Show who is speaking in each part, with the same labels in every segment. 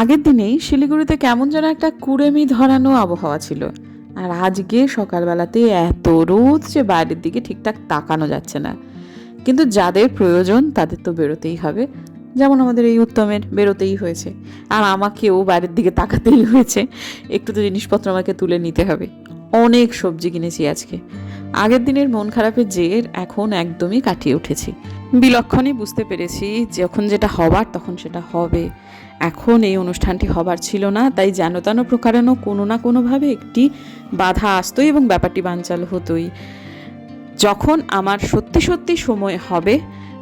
Speaker 1: আগের দিনেই শিলিগুড়িতে কেমন যেন একটা কুড়েমি ধরানো আবহাওয়া ছিল। আর আজকে সকালবেলাতে এত রোদ যে বাইরের দিকে ঠিকঠাক তাকানো যাচ্ছে না। কিন্তু যাদের প্রয়োজন তাদের তো বেরোতেই হবে। যেমন আমাদের এই উত্তমের বেরোতেই হয়েছে। আর আমাকেও বাইরের দিকে তাকাতেই হয়েছে। একটু তো জিনিসপত্র আমাকে তুলে নিতে হবে। অনেক সবজি কিনেছি আজকে। আগের দিনের মন খারাপের জের এখন একদমই কাটিয়ে উঠেছি। বিলক্ষণই বুঝতে পেরেছি যখন যেটা হবার তখন সেটা হবে। এখন এই অনুষ্ঠানটি হবার ছিল না, তাই যেন তেন প্রকারেণ কোনো না কোনোভাবে একটি বাধা আসতোই এবং ব্যাপারটি বানচাল হতোই। যখন আমার সত্যি সত্যি সময় হবে,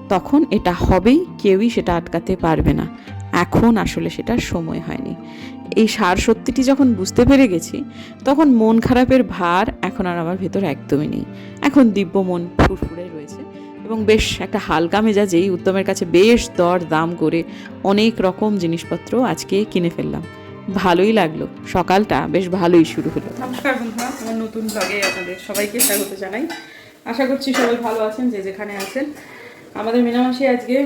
Speaker 1: তখন এটা হবেই, কেউই সেটা আটকাতে পারবে না। এখন আসলে সেটার সময় হয়নি। এই সার সত্যিটি যখন বুঝতে পেরে গেছি, তখন মন খারাপের ভার এখন আর আমার ভেতর একদমই নেই। এখন দিব্য মন ফুরফুরে রয়েছে। এবং বেশ একটা হালকা মেজাজেই উত্তমের কাছে বেশ দর দাম করে অনেক রকম জিনিসপত্র আজকে কিনে ফেললাম। ভালোই লাগল। সকালটা বেশ ভালোই শুরু হলো।
Speaker 2: নমস্কার বন্ধুরা, আমার নতুন ব্লগে আপনাদের সবাইকে স্বাগত জানাই। আশা করছি সবাই ভালো আছেন, যে যেখানে আছেন। আমাদের মিনামাসি আজকে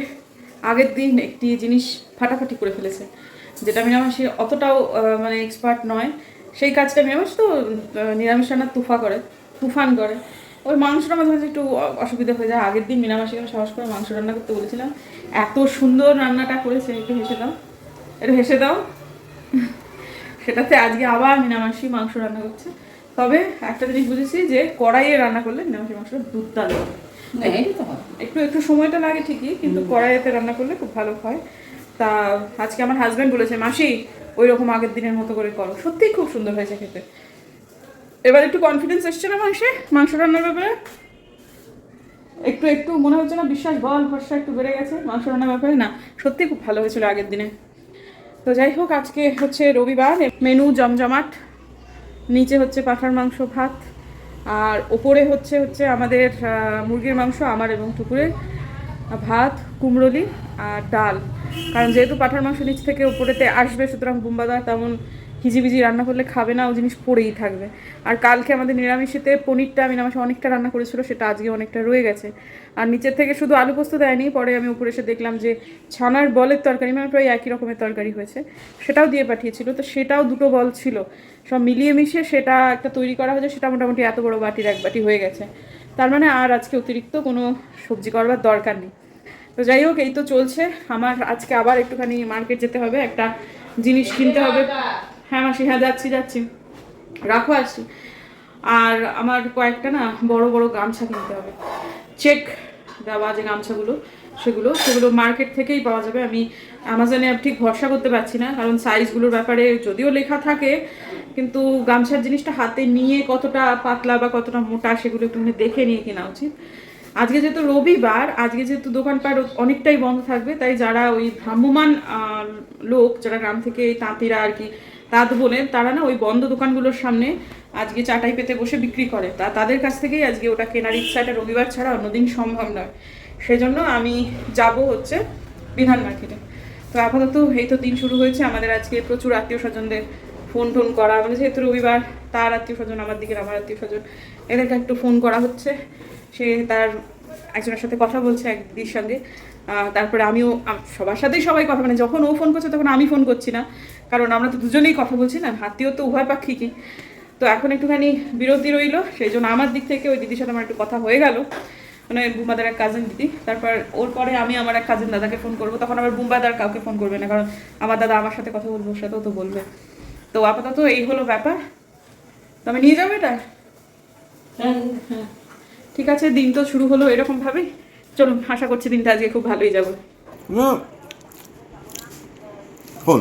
Speaker 2: আগের দিন একটি জিনিস ফাটাফাটি করে ফেলেছে, যেটা মিনামাসি অতটাও মানে এক্সপার্ট নয়। সেই কাজটা মিনামাসি তো নিরামিষ রান্নার তুফা করে, তুফান করে। ওই মাংসটা মাঝে মাঝে একটু অসুবিধা হয়ে যায়। আগের দিন মিনামাসিকে আমি সাহস করে মাংস রান্না করতে বলেছিলাম। এত সুন্দর রান্নাটা করেছে একটু হেসে দাও। একটু হেসে দাও। সেটাতে আজকে আবার মিনামাসি মাংস রান্না করছে। তবে একটা জিনিস বুঝেছি যে কড়াইয়ে রান্না করলে মিনামাসি মাংসটা হবে একটু একটু সময়টা লাগে ঠিকই কিন্তু কড়াইতে রান্না করলে খুব ভালো হয়। তা আজকে আমার হাজব্যান্ড বলেছে মাসি ওই রকম আগের দিনের মতো করে করো। সত্যিই খুব সুন্দর হয়েছে খেতে। এবার একটু কনফিডেন্স এসছে না মাংসে? মাংস রান্নার ব্যাপারে? একটু একটু, মনে হচ্ছে না বিশ্বাস, বল, ভরসা একটু বেড়ে গেছে মাংস রান্নার ব্যাপারে? না, সত্যি খুব ভালো হয়েছিল আগের দিনে। তো যাই হোক, আজকে হচ্ছে রবিবার মেনু জমজমাট, নিচে হচ্ছে পাঠার মাংস, ভাত, আর ওপরে হচ্ছে হচ্ছে আমাদের মুরগির মাংস, আমার এবং টুকুরের, ভাত, কুমড়োলি আর ডাল। কারণ যেহেতু পাঠার মাংস নিচ থেকে উপরেতে আসবে, সুতরাং বুম্বাদা তেমন হিজিবিজি রান্না করলে খাবে না, ও জিনিস পড়েই থাকবে। আর কালকে আমাদের নিরামিষেতে পনিরটা, আমি নামাসে অনেকটা রান্না করেছিল, সেটা আজকে অনেকটা রয়ে গেছে। আর নিচের থেকে শুধু আলু পোস্ত দেয়নি, পরে আমি উপরে এসে দেখলাম যে ছানার বলের তরকারি মানে প্রায় একই রকমের তরকারি হয়েছে। সেটাও দিয়ে পাঠিয়েছিল, তো সেটাও দুটো বল ছিল। সব মিলিয়ে মিশিয়ে সেটা একটা তৈরি করা হয়েছে, সেটা মোটামুটি এত বড় বাটির এক বাটি হয়ে গেছে। তার মানে আর আজকে অতিরিক্ত কোনো সবজি করবার দরকার নেই। তো যাই হোক, এই তো চলছে। আমার আজকে আবার একটুখানি মার্কেট যেতে হবে, একটা জিনিস কিনতে হবে। হ্যাঁ মাসি হ্যাঁ যাচ্ছি যাচ্ছি। রাখো আসছি আর আমার কয়েকটা না বড় বড় গামছা কিনতে হবে। চেক দেওয়া যে গামছাগুলো, সেগুলো সেগুলো মার্কেট থেকেই পাওয়া যাবে। আমি অ্যামাজনে ঠিক ভরসা করতে পারছি না, কারণ সাইজগুলোর ব্যাপারে যদিও লেখা থাকে, কিন্তু গামছার জিনিসটা হাতে নিয়ে কতটা পাতলা বা কতটা মোটা সেগুলো একটু দেখে নিয়ে কেনা উচিত। আজকে যেহেতু রবিবার, আজকে যেহেতু দোকানপাট অনেকটাই বন্ধ থাকবে, তাই যারা ওই ভ্রাম্যমান লোক, যারা গ্রাম থেকে তাঁতিরা আর কি তাঁত বলে তারা না ওই বন্ধ দোকানগুলোর সামনে আজকে চাটাই পেতে বসে বিক্রি করে। তা তাদের কাছ থেকেই আজকে ওটা কেনার ইচ্ছা, এটা রবিবার ছাড়া অন্যদিন সম্ভব নয়। সেজন্য আমি যাব হচ্ছে বিধান মার্কেটে। তো আপাতত এই তো দিন শুরু হয়েছে, আমাদের আজকে প্রচুর আত্মীয় স্বজনদের ফোন টোন করা মানে যেহেতু রবিবার, তার আত্মীয় স্বজন, আমার দিকের আমার আত্মীয় স্বজন, এদেরকে একটু ফোন করা হচ্ছে। সে তার একজনের সাথে কথা বলছে এক দিদির সঙ্গে। তারপরে আমিও সবার সাথেই সবাই কথা মানে যখন ও ফোন করছে তখন আমি ফোন করছি না। কারণ আমরা তো দুজনেই কথা বলছি না হাতিও তো উভয় পাক্ষিকই। তো এখন একটুখানি বিরতি রইল সেই জন্য আমার দিক থেকে ওই দিদির সাথে আমার একটু কথা হয়ে গেল। মানে বুম্বাদার এক কাজিন দিদি। তারপর ওর পরে আমি আমার এক কাজিন দাদাকে ফোন করব। তখন আবার বুম্বাদার কাউকে ফোন করবে না কারণ আমার দাদা আমার সাথে কথা বলব ওর সাথেও তো বলবে। তো আপাতত এই হলো ব্যাপার। তো আমি নিয়ে যাব এটা? হ্যাঁ ঠিক আছে দিন তো শুরু হলো এরকম ভাবেই চলুন, আশা করছি দিনটা আজকে খুব ভালোই যাবে।
Speaker 3: শোন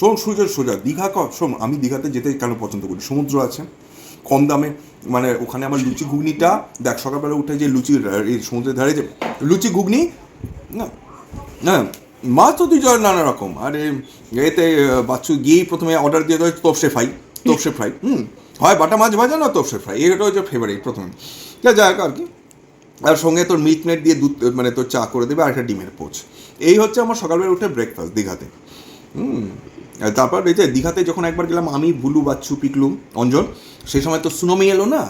Speaker 3: শোন সোজা সোজা, দীঘা শোন, আমি দীঘাতে যেতে কেন পছন্দ করি? সমুদ্র আছে, কম দামে মানে ওখানে আমার লুচি ঘুগনিটা, দেখ, সকালবেলা উঠে যে লুচি এই সমুদ্রের ধারে যে লুচি ঘুগনি, না না, মাছ তো তুই নানা রকম, আর, এতে বাচ্চু গিয়েই প্রথমে অর্ডার দিয়ে দেয়, তোপসে ফ্রাই তোপসে ফ্রাই, হুম, হয় বাটা মাছ ভাজা না তোপসে ফ্রাই এটা হচ্ছে ফেভারিট প্রথমে। যা যাক আর কি। আর সঙ্গে তোর মিট মেট দিয়ে দুধ মানে তোর চা করে দেবে আর একটা ডিমের পোচ। এই হচ্ছে আমার সকালবেলা উঠে ব্রেকফাস্ট দীঘাতে। হুম তারপর এই যে দীঘাতে যখন একবার গেলাম, আমি, বুলু বাচ্চু পিকলু অঞ্জন সেই সময় তো সুনমি এলো না।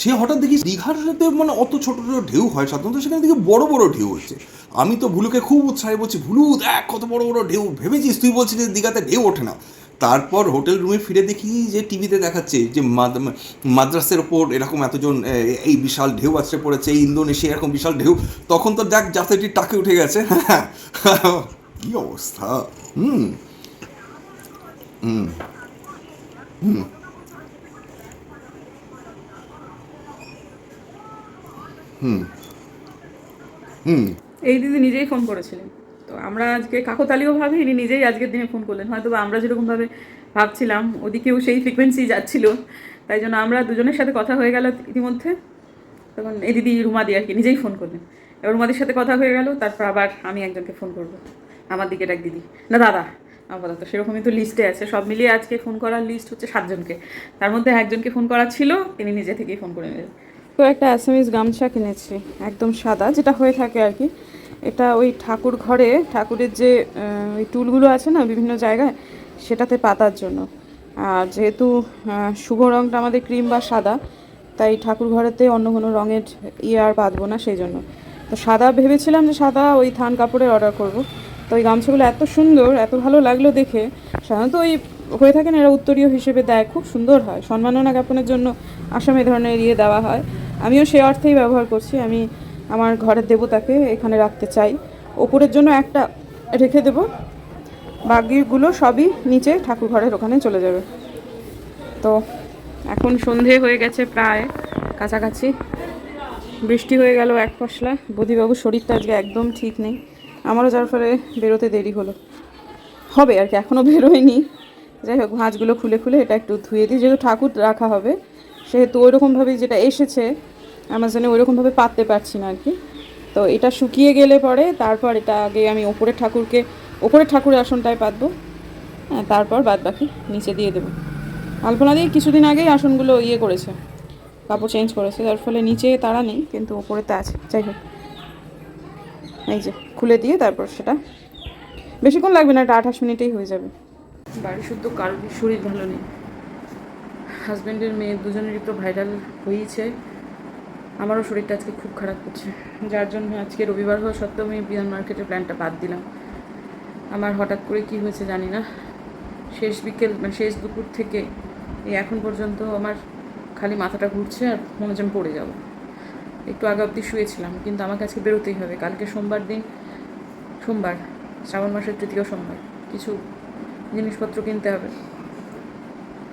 Speaker 3: সে হঠাৎ দেখি দীঘার সাথে মানে অত ছোটো ছোটো ঢেউ হয়, সাধারণত সেখানে দেখি বড় বড় ঢেউ হচ্ছে। আমি তো ভুলুকে খুব উৎসাহে বলছি ভুলু দেখ কত বড় বড় ঢেউ, ভেবেছিস তুই বলছিস যে দীঘাতে ঢেউ ওঠে না। তারপর হোটেল রুমে ফিরে দেখি যে টিভিতে দেখাচ্ছে যে মাদ- মাদ্রাসের ওপর এরকম এতজন এই বিশাল ঢেউ আছড়ে পড়েছে, এই ইন্দোনেশিয়া এরকম বিশাল ঢেউ। তখন তো দেখ যাত্রীটির টাকে উঠে গেছে। কি অবস্থা? হুম। হুম। হুম। হুম। হুম।
Speaker 2: এই দিদি নিজেই ফোন করেছিলেন। তো আমরা আজকে কাকতালীয়ভাবে ইনি নিজেই আজকের দিনে ফোন করলেন। হয়তো বা আমরা যেরকমভাবে ভাবছিলাম, ওদিকেও সেই ফ্রিকোয়েন্সি যাচ্ছিল। তাই জন্য আমরা দুজনের সাথে কথা হয়ে গেল ইতিমধ্যে। তখন এই দিদি রুমাদি আর কি, নিজেই ফোন করলেন। এবার রুমাদির সাথে কথা হয়ে গেল, তারপর আবার আমি একজনকে ফোন করব। আমার দিকে এক দিদি। না, দাদা, আপাতত সেরকমই তো লিস্টে আছে। সব মিলিয়ে আজকে ফোন করার লিস্ট হচ্ছে সাতজনকে। তার মধ্যে একজনকে ফোন করা ছিল, তিনি নিজে থেকেই ফোন করে নিলেন। তো একটা অ্যাসামিস গামছা কিনেছি, একদম সাদা, যেটা হয়ে থাকে আর কি। এটা ওই ঠাকুর ঘরে, ঠাকুরের যে ওই টুলগুলো আছে না বিভিন্ন জায়গায়, সেটাতে পাতার জন্য। আর যেহেতু শুভ রঙটা আমাদের ক্রিম বা সাদা, তাই ঠাকুর ঘরেতে অন্য কোনো রঙের ইয়ে আর পাতবো না সেই জন্য। তো সাদা ভেবেছিলাম যে সাদা ওই থান কাপড়ের অর্ডার করব। তো ওই গামছাগুলো এত সুন্দর, এত ভালো লাগল দেখে, সাধারণত ওই হয়ে থাকেন এরা উত্তরীয় হিসেবে দেয়, খুব সুন্দর হয়। সম্মাননা জ্ঞাপনের জন্য আসামে ধরনের ইয়ে দেওয়া হয়। আমিও সে অর্থেই ব্যবহার করছি। আমি আমার ঘরের দেবতাকে এখানে রাখতে চাই। ওপরের জন্য একটা রেখে দেব। বাকিগুলো সবই নিচে ঠাকুর ঘরের ওখানে চলে যাবে। তো এখন সন্ধে হয়ে গেছে প্রায়, কাছাকাছি। বৃষ্টি হয়ে গেল এক পশলা। বদিবাবুর শরীরটা আজকে একদম ঠিক নেই। আমারও যার ফলে বেরোতে দেরি হলো। হবে আর কি এখনও বেরোয়নি। যাই হোক, ভাঁজগুলো খুলে খুলে এটা একটু ধুয়ে দিই। যেহেতু ঠাকুর রাখা হবে, সেহেতু ওইরকমভাবেই যেটা এসেছে অ্যামাজনে ওইরকমভাবে পাততে পারছি না আর কি তো এটা শুকিয়ে গেলে পরে তারপর এটা আগে আমি ওপরের ঠাকুরকে, ওপরের ঠাকুরের আসনটায় পাতবো। হ্যাঁ তারপর বাদ বাকি নিচে দিয়ে দেবো। আলপনা দিয়ে কিছুদিন আগেই আসনগুলো ইয়ে করেছে, কাপড় চেঞ্জ করেছে, যার ফলে নিচে তারা নেই, কিন্তু ওপরে ওপরেতে আছে। যাই হোক, এই যে খুলে দিয়ে তারপর সেটা বেশিক্ষণ লাগবে না, এটা আঠাশ মিনিটেই হয়ে যাবে। বাড়ি শুদ্ধ কারোর শরীর ভালো নেই। হাজব্যান্ডের মেয়ে দুজনেরই তো ভাইরাল হয়েছে। আমারও শরীরটা আজকে খুব খারাপ করছে যার জন্য আজকে রবিবার হওয়া সত্ত্বেও আমি বিয়ান মার্কেটের প্ল্যানটা বাদ দিলাম। আমার হঠাৎ করে কি হয়েছে জানি না। শেষ বিকেল মানে শেষ দুপুর থেকে এই এখন পর্যন্ত আমার খালি মাথাটা ঘুরছে আর মনে হচ্ছে পড়ে যাব। একটু আগে অবধি শুয়েছিলাম, কিন্তু আমাকে আজকে বেরোতেই হবে। কালকে সোমবার দিন, সোমবার, শ্রাবণ মাসের তৃতীয় সোমবার, কিছু জিনিসপত্র কিনতে হবে।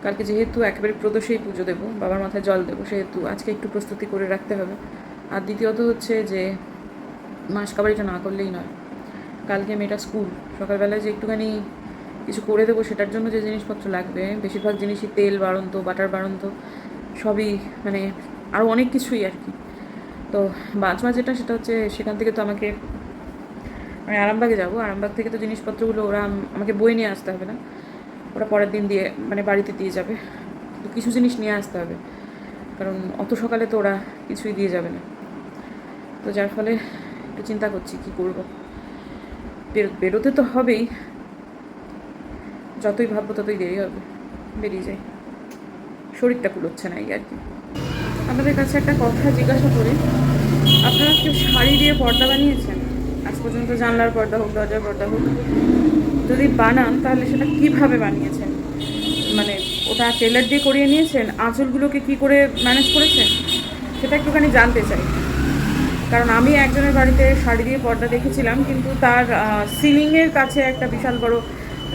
Speaker 2: কালকে যেহেতু একেবারে প্রদোষেই পুজো দেবো, বাবার মাথায় জল দেবো, সেহেতু আজকে একটু প্রস্তুতি করে রাখতে হবে। আর দ্বিতীয়ত হচ্ছে যে, মাস কাবারিটা না করলেই নয়। কালকে মেয়েটা স্কুল, সকালবেলায় যে একটুখানি কিছু করে দেবো সেটার জন্য যে জিনিসপত্র লাগবে, বেশিরভাগ জিনিসই তেল বাড়ন্ত, বাটার বাড়ন্ত, সবই মানে আরও অনেক কিছুই আর কি। তো বাঁচমা যেটা সেটা হচ্ছে সেখান থেকে তো আমাকে আমি আরামবাগে যাব, আরামবাগ থেকে তো জিনিসপত্রগুলো ওরা আমাকে বই নিয়ে আসতে হবে না। ওরা পরের দিন দিয়ে মানে বাড়িতে দিয়ে যাবে। তো কিছু জিনিস নিয়ে আসতে হবে। কারণ অত সকালে তো ওরা কিছুই দিয়ে যাবে না। তো যার ফলে একটু চিন্তা করছি কি করব। বেরো- বেরোতে তো হবেই। যতই ভাববো ততই দেরি হবে। বেরিয়ে যাই। শরীরটা কুলোচ্ছে না এই আর কি। আপনাদের কাছে একটা কথা জিজ্ঞাসা করি। আপনারা কেউ শাড়ি দিয়ে পর্দা বানিয়েছেন? আজ পর্যন্ত জানলার পর্দা হোক, দরজার পর্দা হোক, যদি বানান, তাহলে সেটা কীভাবে বানিয়েছেন? মানে ওটা টেলার দিয়ে করিয়ে নিয়েছেন? আঁচলগুলোকে কি করে ম্যানেজ করেছেন? সেটা একটুখানি জানতে চাই। কারণ আমি একজনের বাড়িতে শাড়ি দিয়ে পর্দা দেখেছিলাম, কিন্তু তার সিলিংয়ের কাছে একটা বিশাল বড়,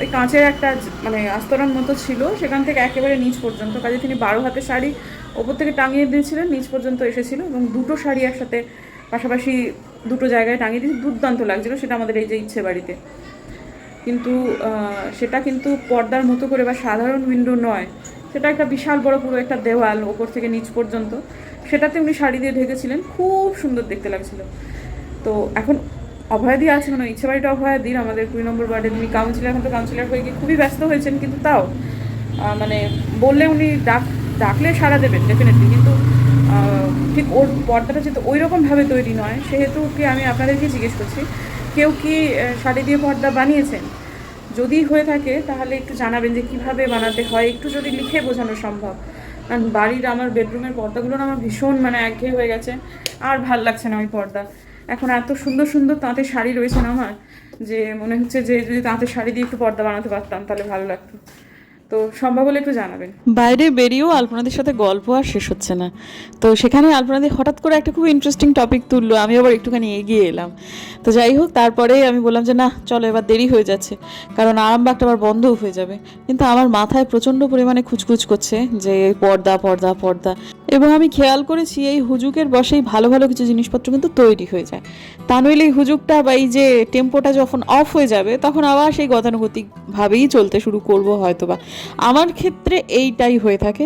Speaker 2: ওই কাঁচের একটা মানে আস্তরণ মতো ছিল, সেখান থেকে একেবারে নিচ পর্যন্ত। কাজে তিনি বারো হাতে শাড়ি ওপর থেকে টাঙিয়ে দিয়েছিলেন, নিচ পর্যন্ত এসেছিল এবং দুটো শাড়ি একসাথে পাশাপাশি দুটো জায়গায় টাঙিয়ে দিয়েছি। দুর্দান্ত লাগছিল, সেটা আমাদের এই যে ইচ্ছে বাড়িতে। কিন্তু সেটা কিন্তু পর্দার মতো করে বা সাধারণ উইন্ডো নয়। সেটা একটা বিশাল বড় পুরো একটা দেওয়াল ওপর থেকে নিচ পর্যন্ত। সেটাতে উনি শাড়ি দিয়ে ঢেকেছিলেন, খুব সুন্দর দেখতে লাগছিল। তো এখন অভয়াদি আছে মানে ইচ্ছে বাড়িটা অভয়াদির, আমাদের কুড়ি নম্বর ওয়ার্ডে তিনি কাউন্সিলার এখন তো কাউন্সিলর হয়ে গিয়ে খুবই ব্যস্ত হয়েছেন, কিন্তু তাও মানে বললে উনি ডাক ডাকলে সাড়া দেবেন ডেফিনেটলি কিন্তু ঠিক ওর পর্দাটা যেহেতু ওই রকমভাবে তৈরি নয় সেহেতু কি আমি আপনাদেরকে জিজ্ঞেস করছি, কেউ কি শাড়ি দিয়ে পর্দা বানিয়েছেন? যদি হয়ে থাকে, তাহলে একটু জানাবেন যে কীভাবে বানাতে হয়, একটু যদি লিখে বোঝানো সম্ভব। কারণ বাড়ির আমার বেডরুমের পর্দাগুলো আমার ভীষণ মানে একঘেয়ে হয়ে গেছে, আর ভালো লাগছে না ওই পর্দা। এখন এত সুন্দর সুন্দর তাঁতের শাড়ি রয়েছে না আমার, যে মনে হচ্ছে যে যদি তাঁতের শাড়ি দিয়ে একটু পর্দা বানাতে পারতাম, তাহলে ভালো লাগতো। তো সম্ভব হলে একটু জানাবেন।
Speaker 1: বাইরে বেরিয়েও আলপনাদের সাথে গল্প আর শেষ হচ্ছে না। তো সেখানে আলপনাদি হঠাৎ করে একটা খুব ইন্টারেস্টিং টপিক তুললো, আমি আবার একটুখানি এগিয়ে এলাম। তো যাই হোক, তারপরে আমি বললাম যে, না, চলো এবার দেরি হয়ে যাচ্ছে, কারণ আরামবাগটা আবার বন্ধও হয়ে যাবে। কিন্তু আমার মাথায় প্রচণ্ড পরিমাণে খুচখুচ করছে যে, পর্দা পর্দা পর্দা। এবং আমি খেয়াল করেছি এই হুজুকের বসেই ভালো ভালো কিছু জিনিসপত্র কিন্তু তৈরি হয়ে যায়। তা নইলে এই হুজুকটা বা এই যে টেম্পোটা যখন অফ হয়ে যাবে, তখন আবার সেই গতানুগতিকভাবেই চলতে শুরু করব হয়তো বা আমার ক্ষেত্রে এইটাই হয়ে থাকে।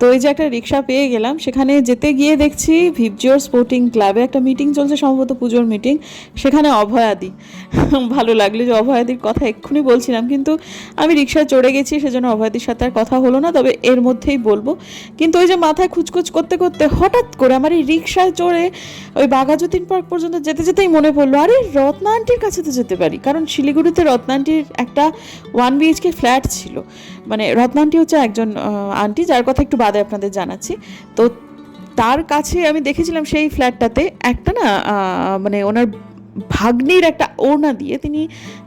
Speaker 1: তো এই যে একটা রিক্সা পেয়ে গেলাম, সেখানে যেতে গিয়ে দেখছি ভিপজিওর স্পোর্টিং ক্লাবে একটা মিটিং চলছে, সম্ভবত পুজোর মিটিং, সেখানে অভয়াদি ভালো লাগল যে অভয়াদির কথা এক্ষুনি বলছিলাম, কিন্তু আমি রিক্সায় চড়ে গেছি, সেজন্য অভয়াদির সাথে আর কথা হলো না, তবে এর মধ্যেই বলব। কিন্তু ওই যে মাথায় খুচখুচ করতে করতে হঠাৎ করে আমার এই রিক্সায় চড়ে ওই বাঘাযতীন পার্ক পর্যন্ত যেতে যেতেই মনে পড়ল, আরে রত্না আন্টির কাছে তো যেতে পারি, কারণ শিলিগুড়িতে রত্না আন্টির একটা ওয়ান বিএইচকে ফ্ল্যাট ছিল। মানে রত্না আন্টি হচ্ছে একজন আন্টি, যার কথা একটু বাদে আপনাদের জানাচ্ছি। তো তার কাছে আমি দেখেছিলাম সেই ফ্ল্যাটটাতে একটা না মানে ওনার ভাগ্নির একটা ওড়না দিয়ে তিনি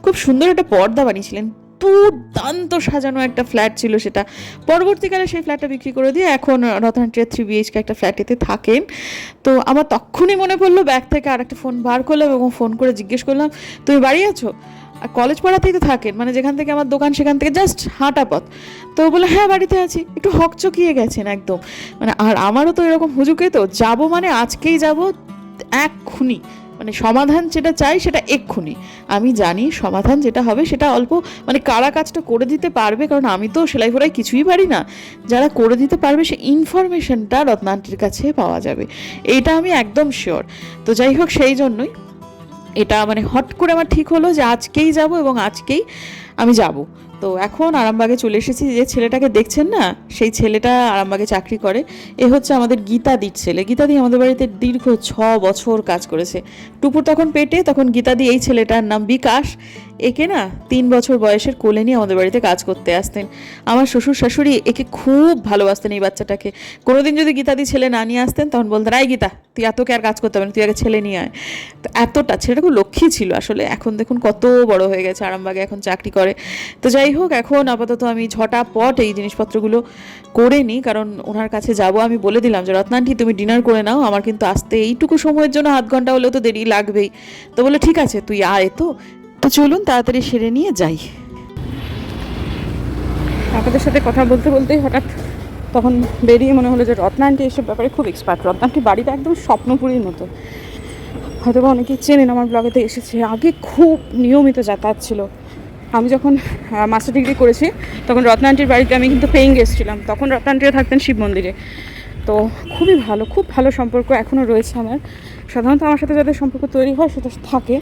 Speaker 1: খুব সুন্দর একটা পর্দা বানিয়েছিলেন। দুর্দান্ত সাজানো একটা ফ্ল্যাট ছিল সেটা। পরবর্তীকালে সেই ফ্ল্যাটটা বিক্রি করে দিয়ে এখন রতনাটিয়া থ্রি বিএইচকে একটা ফ্ল্যাটেতে থাকেন। তো আমার তখনই মনে পড়ল, ব্যাগ থেকে আরেকটা ফোন বার করলাম এবং ফোন করে জিজ্ঞেস করলাম, তুমি বাড়ি আছো? আর কলেজ পাড়াতেই তো থাকেন। মানে যেখান থেকে আমার দোকান, সেখান থেকে জাস্ট হাঁটা পথ। তো বলে হ্যাঁ বাড়িতে আছি। একটু হকচকিয়ে গেছেন একদম। মানে আর আমারও তো এরকম হুজুকে তো যাব মানে আজকেই যাব এক্ষুনি। মানে সমাধান যেটা চাই সেটা এক্ষুনি। আমি জানি সমাধান যেটা হবে সেটা অল্প মানে কারা কাজটা করে দিতে পারবে, কারণ আমি তো সেলাই ফোলাই কিছুই পারি না। যারা করে দিতে পারবে সে ইনফরমেশনটা রত্নান্টির কাছে পাওয়া যাবে। এইটা আমি একদম শিওর তো যাই হোক, সেই জন্যই এটা মানে হট করে আমার ঠিক হলো যে আজকেই যাব এবং আজকেই আমি যাব। তো এখন আরামবাগে চলে এসেছি, যে ছেলেটাকে দেখছেন না? সেই ছেলেটা আরামবাগে চাকরি করে। এ হচ্ছে আমাদের গীতাদির ছেলে। গীতাদি আমাদের বাড়িতে দীর্ঘ ছ বছর কাজ করেছে। টুপুর তখন পেটে, তখন গীতাদি এই ছেলেটার নাম বিকাশ। একে না তিন বছর বয়সের কোলে নিয়ে আমাদের বাড়িতে কাজ করতে আসতেন। আমার শ্বশুর শাশুড়ি একে খুব ভালোবাসতেন এই বাচ্চাটাকে। কোনোদিন যদি গীতাদি ছেলে না নিয়ে আসতেন, তখন বলতেন আই গীতা, তুই এতকে আর কাজ করতে না, তুই আগে ছেলে নিয়ে আয়। তো এতটা, ছেলেটা খুব লক্ষ্মী ছিল আসলে। এখন দেখুন কত বড় হয়ে গেছে, আরামবাগে এখন চাকরি করে। তো যাই হোক, এখন আপাতত আমি ঝটাপট এই জিনিসপত্রগুলো করে নিই, কারণ ওনার কাছে যাব। আমি বলে দিলাম যে, রত্নান্টি, তুমি ডিনার করে নাও। আমার কিন্তু আসতে এইটুকু সময়ের জন্য আধ ঘণ্টা হলেও তো দেরি লাগবেই। তো বলে ঠিক আছে, তুই আয় তো। তো চলুন তাড়াতাড়ি সেরে নিয়ে যাই।
Speaker 2: আপনাদের সাথে কথা বলতে বলতেই হঠাৎ তখন বেরিয়ে মনে হলো যে রত্না এসব ব্যাপারে খুব এক্সপার্ট রত্না আন্টি বাড়িটা একদম স্বপ্নপুরীর মতো। হয়তো বা অনেকেই চেনেন আমার ব্লগেতে এসেছে। আগে খুব নিয়মিত যাতায়াত ছিল। আমি যখন মাস্টার ডিগ্রি করেছি, তখন রত্না আন্টির বাড়িতে আমি কিন্তু পেইং গেস্ট ছিলাম। তখন রত্না আন্টিও থাকতেন শিব মন্দিরে। তো খুবই ভালো, খুব ভালো সম্পর্ক এখনও রয়েছে আমার। সাধারণত আমার সাথে যাদের সম্পর্ক তৈরি হয়, সেটা থাকে।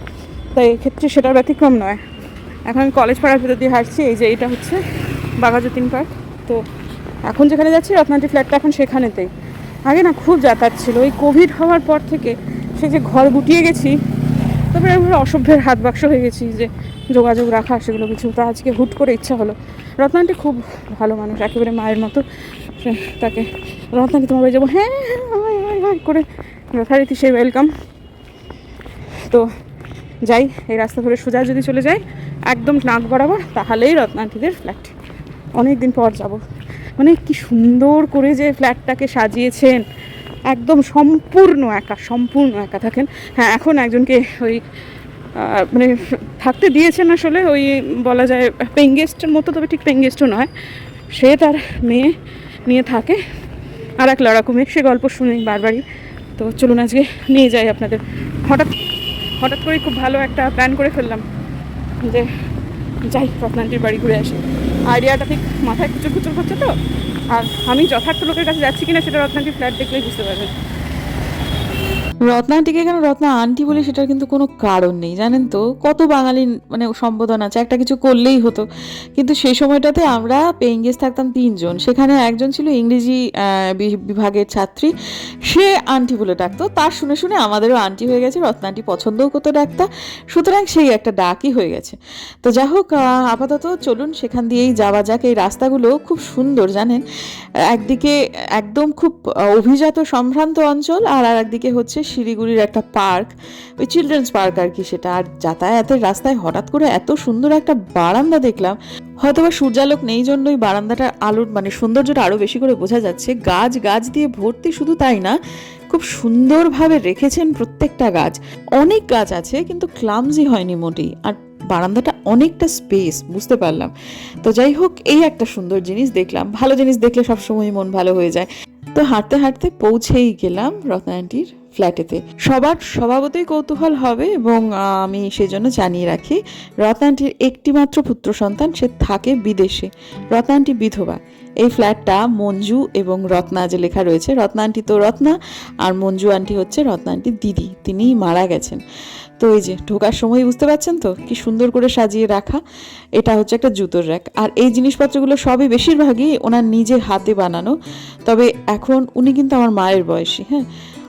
Speaker 2: তাই এক্ষেত্রে সেটার ব্যতিক্রম নয়। এখন কলেজ পাড়ার ভিতর দিয়ে হাঁটছি এই যে এটা হচ্ছে বাঘাযতীন পার্ক। তো এখন যেখানে যাচ্ছি রত্নাটি ফ্ল্যাটটা এখন সেখানেতেই। আগে না খুব যাতায়াত ছিল। ওই কোভিড হওয়ার পর থেকে সে যে ঘর গুটিয়ে গেছি তারপরে এগুলো অসভ্যের হাত বাক্স হয়ে গেছি যে যোগাযোগ রাখা সেগুলো কিছু। তো আজকে হুট করে ইচ্ছা হলো। রত্নাটি খুব ভালো মানুষ একেবারে মায়ের মতো। তাকে রত্নাটি তোমার বাড়ি যাব? হ্যাঁ হ্যাঁ আয়, আয়, আয় করে যথারীতি সেই ওয়েলকাম তো যাই, এই রাস্তা ধরে সোজা যদি চলে যাই, একদম নাক বরাবর, তাহলেই রত্নান্তিদের ফ্ল্যাট অনেক দিন পর যাব। মানে কি সুন্দর করে যে ফ্ল্যাটটাকে সাজিয়েছেন। একদম সম্পূর্ণ একা সম্পূর্ণ একা থাকেন। হ্যাঁ এখন একজনকে ওই মানে থাকতে দিয়েছেন আসলে ওই বলা যায় পেঙ্গেস্টের মতো, তবে ঠিক পেঙ্গেস্টও নয়। সে তার মেয়ে নিয়ে থাকে। আর এক লড়াকু মেয়ে, সে গল্প শুনি বারবারই। তো চলুন আজকে নিয়ে যাই আপনাদের। হঠাৎ হঠাৎ করে খুব ভালো একটা প্ল্যান করে ফেললাম যে যাই রত্নান্টির বাড়ি ঘুরে আসি। আইডিয়াটা ঠিক মাথায় খুচুর খুচুর করছে তো। আর আমি যথার্থ লোকের কাছে যাচ্ছি কিনা সেটা রত্নান্তির ফ্ল্যাট দেখলেই বুঝতে পারবেন
Speaker 1: রত্না আন্টিকে কেন? রত্না আন্টি বলে সেটার কিন্তু কোনো কারণ নেই জানেন তো? কত বাঙালি মানে সম্বোধন আছে একটা কিছু করলেই হতো। কিন্তু সেই সময়টাতে আমরা পেইং গেস্ট থাকতাম তিনজন। সেখানে একজন ছিল ইংরেজি বিভাগের ছাত্রী। সে আন্টি বলে ডাকতো। তার শুনে শুনে আমাদেরও আন্টি হয়ে গেছে রত্না আন্টি পছন্দও করতো ডাকতা সুতরাং সেই একটা ডাকই হয়ে গেছে। তো যাই হোক আপাতত চলুন সেখান দিয়েই যাওয়া যাক। এই রাস্তাগুলো খুব সুন্দর জানেন? একদিকে একদম খুব অভিজাত সম্ভ্রান্ত অঞ্চল আর আর একদিকে হচ্ছে শিলিগুড়ির একটা পার্ক, ওই চিলড্রেন্স পার্ক আর কি সেটা। আর যাতায়াতের রাস্তায় হঠাৎ করে এত সুন্দর একটা বারান্দা দেখলাম। হয়তোবা সূর্যালোক নেই জন্যই বারান্দাটার আলোর মানে সৌন্দর্যটা আরও বেশি করে বোঝা যাচ্ছে। গাছ গাছ দিয়ে ভর্তি শুধু তাই না, খুব সুন্দরভাবে রেখেছেন প্রত্যেকটা গাছ। অনেক গাছ আছে কিন্তু ক্লামজি হয়নি মোটেই। আর বারান্দাটা অনেকটা স্পেস বুঝতে পারলাম। তো যাই হোক, এই একটা সুন্দর জিনিস দেখলাম। ভালো জিনিস দেখলে সবসময় মন ভালো হয়ে যায়। তো হাঁটতে হাঁটতে পৌঁছেই গেলাম রত্না আন্টির ফ্ল্যাটেতে। সবার স্বভাবতই কৌতূহল হবে এবং আমি সেজন্য জানিয়ে রাখি রত্না একটিমাত্র পুত্র সন্তান, সে থাকে বিদেশে। রত্না আন্টি বিধবা। এই ফ্ল্যাটটা মঞ্জু এবং রত্না যে লেখা রয়েছে রত্না আন্টি তো রত্না, আর মঞ্জু আন্টি হচ্ছে রত্না আন্টির দিদি, তিনি মারা গেছেন। তো এই যে, ঢোকার সময় বুঝতে পারছেন তো? কি সুন্দর করে সাজিয়ে রাখা। এটা হচ্ছে একটা জুতোর র্যাক। আর এই জিনিসপত্রগুলো সবই বেশিরভাগই ওনার নিজের হাতে বানানো। তবে এখন উনি কিন্তু আমার মায়ের বয়সী হ্যাঁ?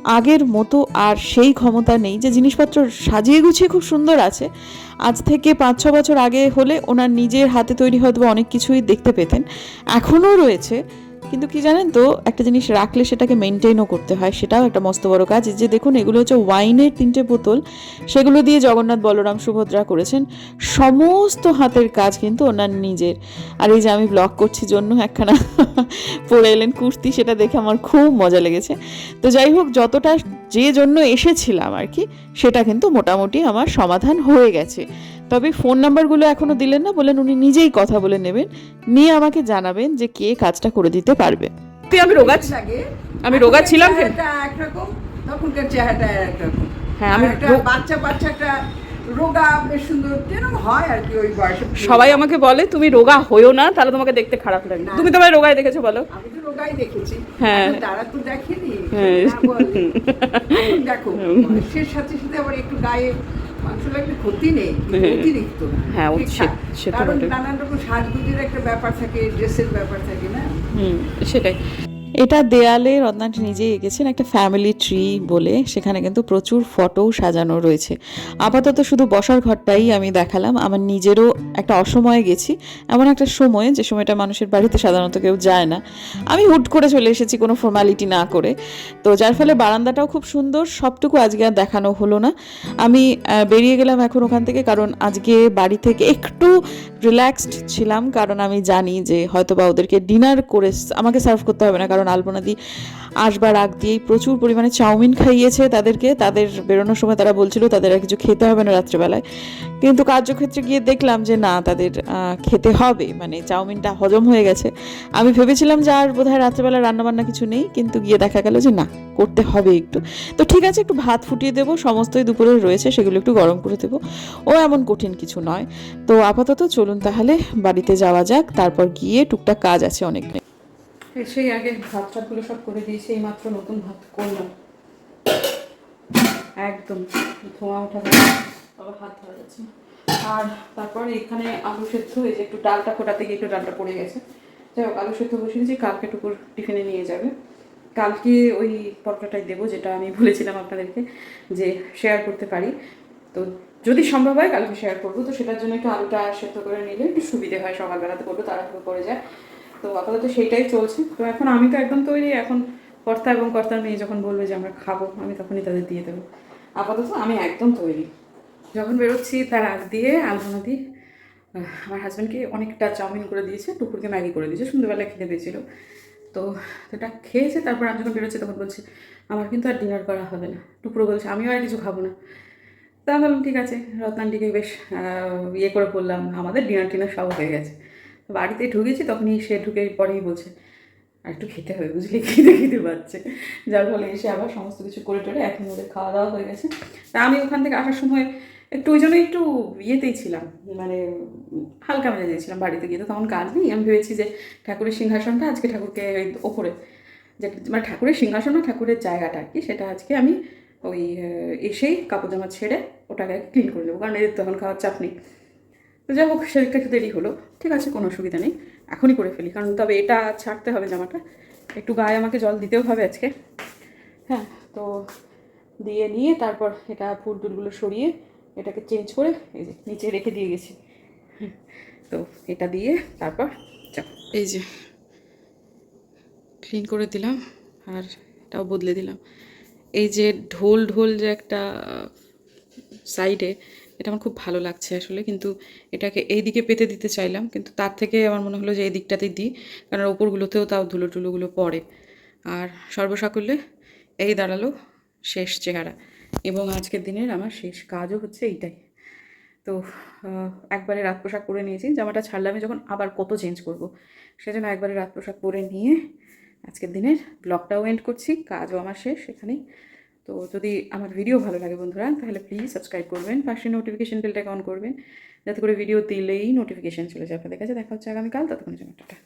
Speaker 1: আগের মতো আর সেই ক্ষমতা নেই। যে জিনিসপত্র সাজিয়ে গুছিয়ে খুব সুন্দর আছে। আজ থেকে পাঁচ, ছ বছর আগে হলে ওনার নিজের হাতে তৈরি হয়তো অনেক কিছুই দেখতে পেতেন। এখনও রয়েছে। কিন্তু কি জানেন তো, একটা জিনিস রাখলে সেটাকে মেনটেনও করতে হয়, সেটাও একটা মস্ত বড় কাজ। যে দেখুন, এগুলো হচ্ছে ওয়াইনের তিনটে বোতল, সেগুলো দিয়ে জগন্নাথ বলরাম সুভদ্রা করেছেন। সমস্ত হাতের কাজ কিন্তু ওনার নিজের। আর এই যে আমি ব্লগ করছি জন্য একখানা পরে এলেন কুর্তি, সেটা দেখে আমার খুব মজা লেগেছে। তো যাই হোক, যতটা যে জন্য এসেছিলাম আর কি সেটা কিন্তু মোটামুটি আমার সমাধান হয়ে গেছে। তবে ফোন নাম্বারগুলো এখনও দিলেন না বলেন উনি নিজেই কথা বলে নেবেন। নিয়ে আমাকে জানাবেন যে কে কাজটা করে দিতে পারবে।
Speaker 2: তুই আমি রোগা
Speaker 4: লাগে
Speaker 2: আমি রোগা ছিলাম
Speaker 4: একরকম তখনকার চেহারাটা একরকম।
Speaker 2: হ্যাঁ, আমি
Speaker 4: বাচ্চা বাচ্চাটা একটা রোগা বেশ সুন্দর যেরকম হয় আর কি ওই বয়সে।
Speaker 2: সবাই আমাকে বলে তুমি রোগা হইও না তাহলে তোমাকে দেখতে খারাপ লাগে। তুমি তোমার রোগায় দেখেছ বলো।
Speaker 4: আমি তো রোগাই দেখেছি।
Speaker 2: হ্যাঁ।
Speaker 4: তারা তো দেখেনি
Speaker 2: হ্যাঁ।
Speaker 4: দেখো বয়সের সাথে সাথে আবার একটু গায়ে ক্ষতি নেই
Speaker 2: হ্যাঁ।
Speaker 4: অতিরিক্ত।
Speaker 2: হ্যাঁ, সে-
Speaker 4: কারণ নানান রকম সাজগুজের একটা ব্যাপার থাকে ড্রেসের ব্যাপার থাকে না?
Speaker 2: হুম সেটাই।
Speaker 1: এটা দেয়ালে রত্নাটি নিজেই এঁকেছেন একটা ফ্যামিলি ট্রি বলে। সেখানে কিন্তু প্রচুর ফটো সাজানো রয়েছে। আপাতত শুধু বসার ঘরটাই আমি দেখালাম। আমার নিজেরও একটা অসময়ে গেছি। এমন একটা সময়, যে সময়টা মানুষের বাড়িতে সাধারণত কেউ যায় না। আমি হুট করে চলে এসেছি কোনো ফর্মালিটি না করে। তো যার ফলে বারান্দাটাও খুব সুন্দর, সবটুকু আজকে আর দেখানো হলো না। আমি বেরিয়ে গেলাম এখন ওখান থেকে কারণ আজকে বাড়ি থেকে একটু রিল্যাক্সড ছিলাম। কারণ আমি জানি যে হয়তো বা ওদেরকে ডিনার করে আমাকে সার্ভ করতে হবে না। কারণ আলপনাদি আসবার আগ দিয়েই প্রচুর পরিমাণে চাউমিন খাইয়েছে তাদেরকে। তাদের বেরোনোর সময় তারা বলছিল, তাদের আর কিছু খেতে হবে না রাত্রেবেলায়। কিন্তু কার্যক্ষেত্রে গিয়ে দেখলাম যে, না, তাদের খেতে হবে। মানে চাউমিনটা হজম হয়ে গেছে। আমি ভেবেছিলাম যে, আর বোধহয় রাত্রেবেলা রান্নাবান্না কিছু নেই। কিন্তু গিয়ে দেখা গেল যে, না, করতে হবে একটু। তো ঠিক আছে, একটু ভাত ফুটিয়ে দেবো, সমস্তই দুপুরে রয়েছে, সেগুলো একটু গরম করে দেবো। ও এমন কঠিন কিছু নয়। তো আপাতত চলুন তাহলে বাড়িতে যাওয়া যাক, তারপর গিয়ে টুকটাক কাজ আছে অনেক।
Speaker 2: সেই আগে ভাত টাতগুলো সব করে দিয়েছি এই মাত্র নতুন ভাত করলাম একদম ধোঁয়া ওঠা আবার হাত ধরা যাচ্ছে। আর তারপর এখানে আলু সেদ্ধ, এই যে একটু ডালটা ফোটাতে গিয়ে একটু ডালটা পড়ে গেছে। যাই হোক, আলু সেদ্ধ বসিয়েছি, কালকে টুকুর টিফিনে নিয়ে যাবে। কালকে ওই পরোটাটাই দেবো, যেটা আমি বলেছিলাম আপনাদেরকে যে শেয়ার করতে পারি। তো যদি সম্ভব হয়, কালকে শেয়ার করব। তো সেটার জন্য একটু আলুটা সেদ্ধ করে নিলে একটু সুবিধে হয়, সকালবেলাতে করব, তাড়াহুড়ো করে যায়। তো আপাতত সেইটাই চলছে। তো এখন আমি তো একদম তৈরি, এখন কর্তা এবং কর্তার মেয়ে যখন বলবে যে আমরা খাব, আমি তখনই তাদের দিয়ে দেবো। আপাতত আমি একদম তৈরি। যখন বেরোচ্ছি তার আগ দিয়ে আলপনা দিয়ে আমার হাজব্যান্ডকে অনেকটা চাউমিন করে দিয়েছে, টুকুরকে ম্যাগি করে দিয়েছে, সন্ধ্যেবেলায় খেতে পেয়েছিল তো ওটা খেয়েছে, তারপর আমি যখন বেরোচ্ছি তখন বলছে, আমার কিন্তু আর ডিনার করা হবে না। টুকরো বলছে, আমিও আর কিছু খাব না। তা বললাম ঠিক আছে। রত্নানটিকে বেশ ইয়ে করে বললাম, আমাদের ডিনার টিনার সব হয়ে গেছে। বাড়িতে ঢুকেছি তখনই সে ঢুকে পরেই বলছে, আর একটু খেতে হবে বুঝলি খেতে খেতে পাচ্ছে। যার ফলে এসে আবার সমস্ত কিছু করে টোরে এখন ওদের খাওয়া দাওয়া হয়ে গেছে। তা আমি ওখান থেকে আসার সময় একটু ওই জন্য একটু ইয়েতেই ছিলাম মানে হালকা মেজে দিয়েছিলাম বাড়িতে গিয়ে। তো তখন কাজ নেই, আমি ভেবেছি যে ঠাকুরের সিংহাসনটা আজকে ঠাকুরকে ওই ওপরে, যে মানে ঠাকুরের সিংহাসন না ঠাকুরের জায়গাটা আর কি, সেটা আজকে আমি ওই, এসেই কাপড় জামা ছেড়ে ওটাকে ক্লিন করে দেবো, কারণ এদের তখন খাওয়ার চাপ নেই। যাই হোক সেদিকটা একটু দেরি হলো। ঠিক আছে, কোনো অসুবিধা নেই। এখনই করে ফেলি, কারণ তবে এটা ছাড়তে হবে জামাটা। একটু গায়ে আমাকে জল দিতেও হবে আজকে। হ্যাঁ তো দিয়ে নিয়ে তারপর এটা ফুল টুলগুলো সরিয়ে এটাকে চেঞ্জ করে এই যে নিচে রেখে দিয়ে গেছি। তো এটা দিয়ে তারপর যাও। এই যে ক্লিন করে দিলাম আর এটাও বদলে দিলাম। এই যে ঢোল ঢোল যে একটা সাইডে এটা আমার খুব ভালো লাগছে আসলে, কিন্তু এটাকে এই দিকে পেতে দিতে চাইলাম, কিন্তু তার থেকে আমার মনে হলো যে এই দিকটাতেই দিই, কারণ ওপরগুলোতেও তাও ধুলো টুলোগুলো পড়ে। আর সর্বসাকুল্যে এই দাঁড়াল শেষ চেহারা, এবং আজকের দিনের আমার শেষ কাজও হচ্ছে এইটাই। তো একবারে রাত পোশাক পরে নিয়েছি, জামাটা ছাড়লে আমি যখন আবার কত চেঞ্জ করব, সেজন্য একবারে রাত পোশাক পরে নিয়ে আজকের দিনের ব্লগটাও এন্ড করছি, কাজও আমার শেষ, এখানেই তো যদি আমার ভিডিও ভালো লাগে বন্ধুরা, তাহলে প্লিজ সাবস্ক্রাইব করবেন, পাশে নোটিফিকেশন বেলটাকে অন করবেন, যাতে করে ভিডিও দিলেই নোটিফিকেশন চলে যায়। আপনাদের কাছে দেখা হচ্ছে আগামীকাল, ততক্ষণের জন্য টাটা।